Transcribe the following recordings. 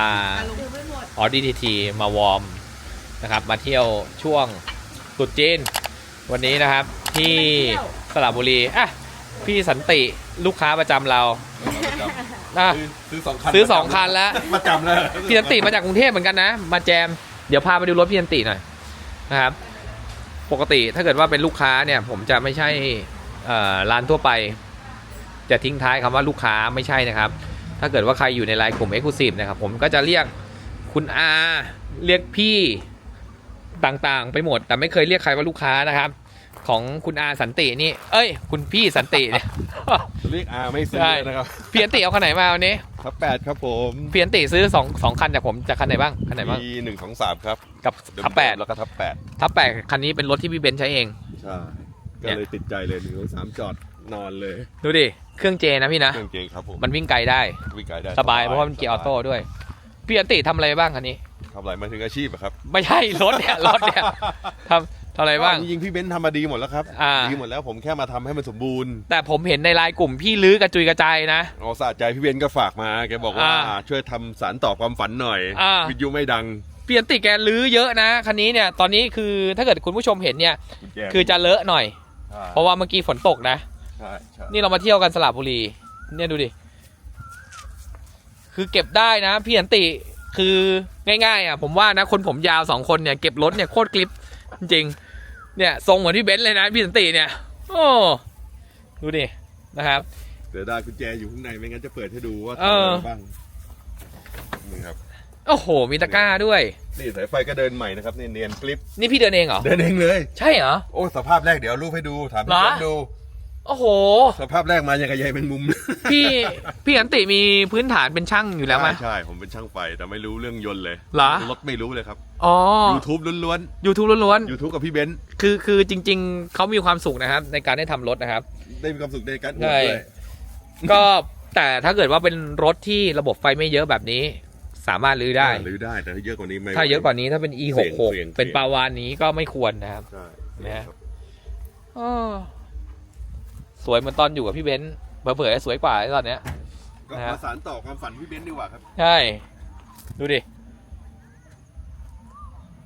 าดูไม่หมดออดีทีทีมาวอร์มนะครับ มาเที่ยวช่วงตรุษจีน วันนี้นะครับที่สระบุรีอะพี่สันติลูกค้าประจำเราอะซื้อสองคันซื้อสองคันแล้วมาจำแล้วพี่สันติมาจากกรุงเทพเหมือนกันนะ มาแจม เดี๋ยวพาไปดูรถพี่สันติหน่อยนะครับ ปกติถ้าเกิดว่าเป็นลูกค้าเนี่ย ผมจะไม่ใช่เอ่อร้านทั่วไป จะทิ้งท้ายคำว่าลูกค้าไม่ใช่นะครับ ถ้าเกิดว่าใครอยู่ในไลน์กลุ่ม e x c l u s i v e นะครับผมก็จะเรียกคุณอาเรียกพี่ต่างๆ ไปหมด แต่ไม่เคยเรียกใครว่าลูกค้านะครับ ของคุณอาสันตินี่ เอ้ย คุณพี่สันติเนี่ยเรียกอาไม่ซื้อใช่นะครับพี่สันติเอาคันไหนมาวันนี้ทับแปดครับผมพี่สันติซื้อสองสองคันจากผมจากคันไหนบ้างคันไหนบ้างมีหนึ่งสองสามครับกับเดิมๆทับแปดแล้วก็ทับแปดทับแปดคันนี้เป็นรถที่พี่เบนซ์ใช้เองใช่เนี่ก็ยเลยติดใจเลยหนึ่งสองสามจอด นอนเลยดูดิ เครื่องเจนะพี่นะ เครื่องเกงครับผมมันวิ่งไกลได้ วิ่งไกลได้สบายเพราะว่ามันเกียร์ออโต้ด้วย พี่สันติทำอะไรบ้างคันนี้ทำอะไรมาถึงอาชีพอะครับ ไม่ใช่รถเนี่ยรถเนี่ยทำทำอะไรบ้าง จริงๆพี่เบนซ์ทำมาดีหมดแล้วครับอ่า ดีหมดแล้วผมแค่มาทำให้มันสมบูรณ์แต่ผมเห็นในไลน์กลุ่มพี่ลื้อกระจุยกระจายนะ เอาสะใจพี่เบนซ์ก็ฝากมาแกบอกว่าอ่าช่วยทำสารต่อความฝันหน่อย อ่า วิทยุไม่ดังพี่สันติแกลื้อเยอะนะคันนี้เนี่ยตอนนี้คือถ้าเกิดคุณผู้ชมเห็นเนี่ยกุญแจคือจะเลอะหน่อยใช่เพราะว่าเมื่อกี้ฝนตกนะใช่ใช่นี่เรามาเที่ยวกันสระบุรี เนี่ยดูดิ คือเก็บได้นะพี่สันติคือง่ายๆอะผมว่านะคนผมยาวสองคนเนี่ยเก็บรถเนี่ยโคตรกริปจริงๆเนี่ยทรงเหมือนพี่เบนซ์เลยนะพี่สันติเนี่ย โอ้ดูดินะครับ เดี๋ยวได้กุญแจอยู่ข้างในไม่งั้นจะเปิดให้ดูว่าเอทำออะไรบ้างนี่ครับโอ้โห มีตะกร้าด้วย นี่สายไฟก็เดินใหม่นะครับนี่เนียนกลิปนี่พี่เดินเองเหรอ เดินเองเลย ใช่เหรอ โอ้สภาพแรกเดี๋ยวเอารูปให้ดูถามเหรพี่อเบนซ์ดู โอ้โห สภาพแรกมาอย่างกับใยแมงมุมพี่พี่สันติมีพื้นฐานเป็นช่างอยู่แล้วไหม ใช่ใช่ ผมเป็นช่างไฟ แต่ไม่รู้เรื่องยนต์เลยเหรอ รถไม่รู้เลยครับอ๋อ YouTube ล้วนยูทูบล้วนๆ YouTube กับพี่เบนซ์ๆคือคือจริง ๆ เขามีความสุขนะครับ ในการได้ทำรถนะครับ ได้มีความสุขในการอวใช่ดด้วยก็แต่ถ้าเกิดว่าเป็นรถที่ระบบไฟไม่เยอะแบบนี้ สามารถรื้อได้ หรือได้แต่ถ้าเยอะกว่านี้ไม่ ถ้าเยอะกว่านี้ถ้าเป็น e เสี่ยง6เสี่ยง6เป็นปาวานนี้ก็ไม่ควรนะครับ ใช่นะฮะอ้อ สวยเหมือนตอนอยู่กับพี่เบนซ์เผลอๆสวยกว่าตอนเนี้ย ก็นะฮะมาสารต่อความฝันพี่เบนซ์ดีกว่าครับ ใช่ ดูดิ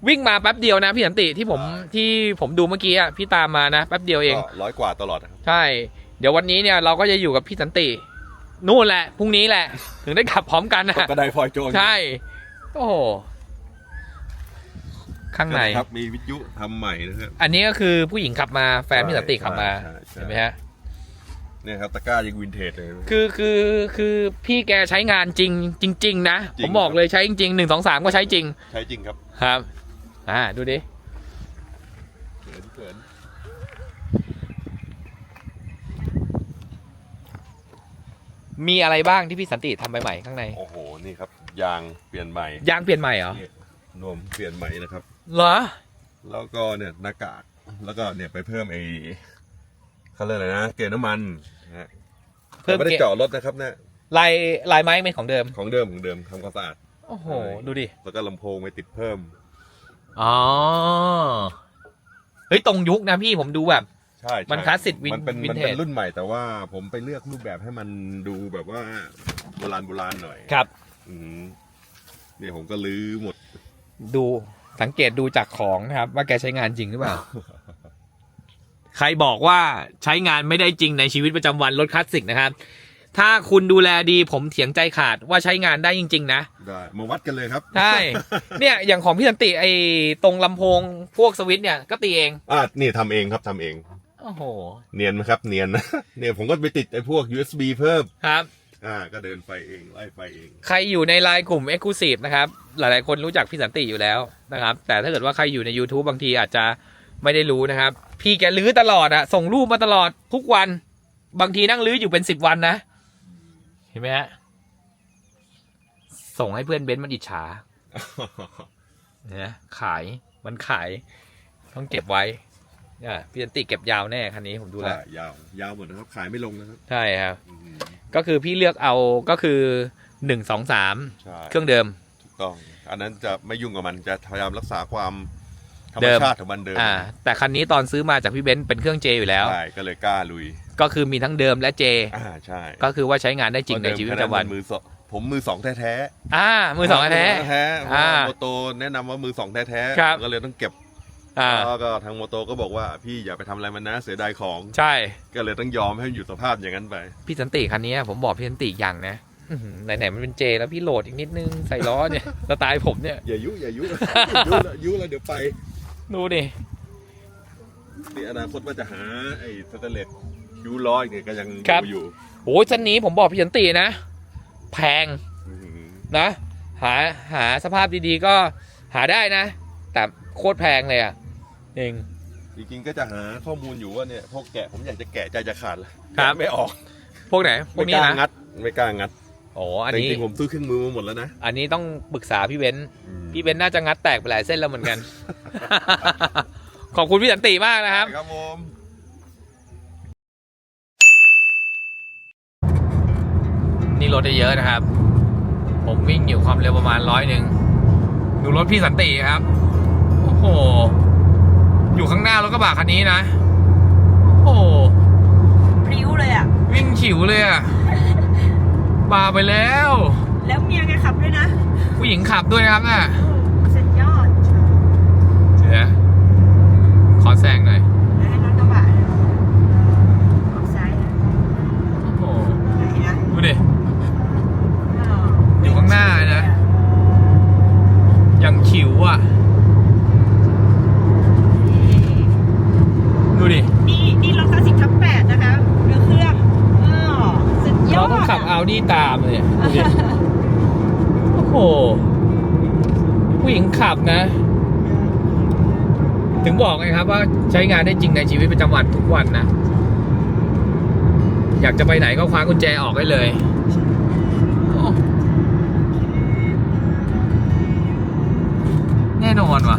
วิ่งมาแป๊บเดียวนะพี่สันติที่ผมใช่ที่ผมดูเมื่อกี้อะพี่ตามมานะแป๊บเดียวเองก็ร้อยกว่าตลอดนะครับ ใช่ เดี๋ยววันนี้เนี่ยเราก็จะอยู่กับพี่สันติ นู่นแหละพรุ่งนี้แหละ ถึงได้ขับพร้อมกันนะกระไดพลอยโจรใช่ โอ้โหข้างในครับมีวิทยุทำใหม่นะครับ อันนี้ก็คือผู้หญิงขับมาแฟนพี่สันติขับมาใช่ใช่เห็นไหมฮะ เนี่ยครับตะกร้ายังวินเทจเลย คือคือคือพี่แกใช้งานจริงจริง ๆ นะ จริงผมบอกเลยใช้จริงๆหนึ่งสองสามก็ใช้จริงใช้จริงครับครับ อ่าดูดิ เขินเขินมีอะไรบ้างที่พี่สันติทำใหม่ๆข้างใน โอ้โหนี่ครับ ยางเปลี่ยนใหม่ยางเปลี่ยนใหม่เหรอนี่นวมเปลี่ยนใหม่นะครับ เหรอแล้วก็เนี่ยหน้ากากแล้วก็เนี่ยไปเพิ่มไอ้ เขาเรียกอะไรนะเกณฑ์น้ำมันนะฮะเพิ่มแต่ไม่ได้เกณฑ์เจาะรถนะครับเนี่ยลายลายไม้เป็นของเดิม ของเดิมของเดิมทำความสะอาด โอ้โหใช่ดูดิ แล้วก็ลำโพงไปติดเพิ่ม อ๋อ เฮ้ย ตรงยุคนะพี่ผมดูแบบ ใช่ใช่มันคลาสสิกวินมันเป็นวินมันเทเป็นจรุ่นใหม่แต่ว่าผมไปเลือกรูปแบบให้มันดูแบบว่าโบราณโบราณหน่อยครับ อืมเนี่ยผมก็ลื้อหมด ดูสังเกตดูจากของนะครับ ว่าแกใช้งานจริงหรือเปล่า ใครบอกว่าใช้งานไม่ได้จริงในชีวิตประจำวันรถคลาสสิกนะครับ ถ้าคุณดูแลดีผมเถียงใจขาดว่าใช้งานได้จริง ๆ นะได้มาวัดกันเลยครับใช่เนี่ยอย่างของพี่สันติไอ้ตรงลำโพงพวกสวิตช์เนี่ยก็ตีเองอ่านี่ทำเองครับทำเองโอ้โหเนียนไหมครับ เนียนนะเนี่ยผมก็ไปติดไอ้พวก USB เพิ่มครับอ่าก็เดินไฟเองไล่ไฟเอง ใครอยู่ในไลน์กลุ่ม e x c l u s i v e นะครับ หลายๆคนรู้จักพี่สันติอยู่แล้วนะครับ แต่ถ้าเกิดว่าใครอยู่ใน YouTube บางทีอาจจะ ไม่ได้รู้นะครับ พี่แกลื้อตลอดอะส่งรูปมาตลอดทุกวัน บางทีนั่งลื้ออยู่เป็นสิบวันนะ เห็นไหมฮะ ส่งให้เพื่อนเบนซ์มันอิจฉาเนี่ยขายมันขาย ต้องเก็บไว้เนี่ยพี่สันติเก็บยาวแน่คันนี้ผมดูแล้ว ใช่ยาวยาวหมดนะครับ ขายไม่ลงนะครับใช่ครับ อืมก็คือพี่เลือกเอาก็คือหนึ่งสองสามใช่เครื่องเดิม ถูกต้อง อันนั้นจะไม่ยุ่งกับมันจะพยายามรักษาความธรร เดิมมชาติของมันเดิมอ่าแต่คันนี้ตอนซื้อมาจากพี่เบนซ์เป็นเครื่องเจอยู่แล้วใช่ก็เลยกล้าลุย ก็คือมีทั้งเดิมและเจอ่าใช่ก็คือว่าใช้งานได้จริงในชีวิตประจำวันเพาะเดิมแค่มือสองผมมือสองแท้อ่าๆมือสองแท้แท้ๆเพราะอ่าว่าโมโตแนะนำว่ามือสองแท้ๆครับก็เลยต้องเก็บอ่าแล้วก็ทางโมโตก็บอกว่าพี่อย่าไปทำอะไรมันนะเสียดายของใช่ ก็เลยต้องยอมให้มันอยู่สภาพอย่างนั้นไป พี่สันติคันนี้ผมบอกพี่สันติอย่างนะอื้อหือไหนๆมันเป็นเจแล้วพี่โหลดอีกนิดนึงใส่ล้อเนี่ยสไตล์ผมเนี่ยอย่ายุอย่ายุอย่ายุแล้วยุแล้วเดี๋ยวไป ดูดิในอนาคตว่าจะหาไอ้สเตนเลสคิวล้ออีกเนี่ยก็ยังครับ ดูอยู่โอ้ยเส้นนี้ผมบอกพี่สันตินะ แพงอื้อหือนะ หาหาสภาพดีๆก็หาได้นะ แต่โคตรแพงเลยอะเองจริงๆก็จะหาข้อมูลอยู่ว่าเนี่ยพวกแกะผมอยากจะแกะใจจะขาดแล้วครับแกะไม่ออกพวกไหนพวไม่กกนี้ล้านะงัด ไม่กล้างัด โอ้อันแต่จนี้ ริงๆผมซื้อเครื่องมือมาหมดแล้วนะอันนี้ต้องปรึกษาพี่เบนซ์พี่เบนซ์น่าจะงัดแตกไปหลายเส้นแล้วเหมือนกัน ขอบคุณพี่สันติมากนะครับ ครับผมนี่รถได้เยอะนะครับ ผมวิ่งอยู่ความเร็วประมาณร้อยหนึ่ง ดูรถพี่สันติครับ โอ้โห อยู่ข้างหน้ารถกระบะคันนี้นะ โอ้โห พริ้วเลยอะ วิ่งฉิวเลยอะ บาไปแล้ว แล้วเมียแกขับด้วยนะ ผู้หญิงขับด้วยนะครับน่ะโอ้สุดยอดเดี๋ยวนะขอแซงหน่อยแล้วให้รถกระบะออกซ้ายนะโอ้โหไหนนะดูดิอ้าวอยู่ข้างหน้าเลยนะอย่างฉิวอะดูดินี่นี่รถคลาสสิกทับแปดนะคะเรือเครื่องอ้าวสุดยอ เราต้องขับเอาดีตามเลยดูดิโอ้โหผู้หญิงขับนะ ถึงบอกไงครับว่าใช้งานได้จริงในชีวิตประจำวันทุกวันนะ อยากจะไปไหนก็คว้ากุญแจออกได้เลยแน่นอนว่ะ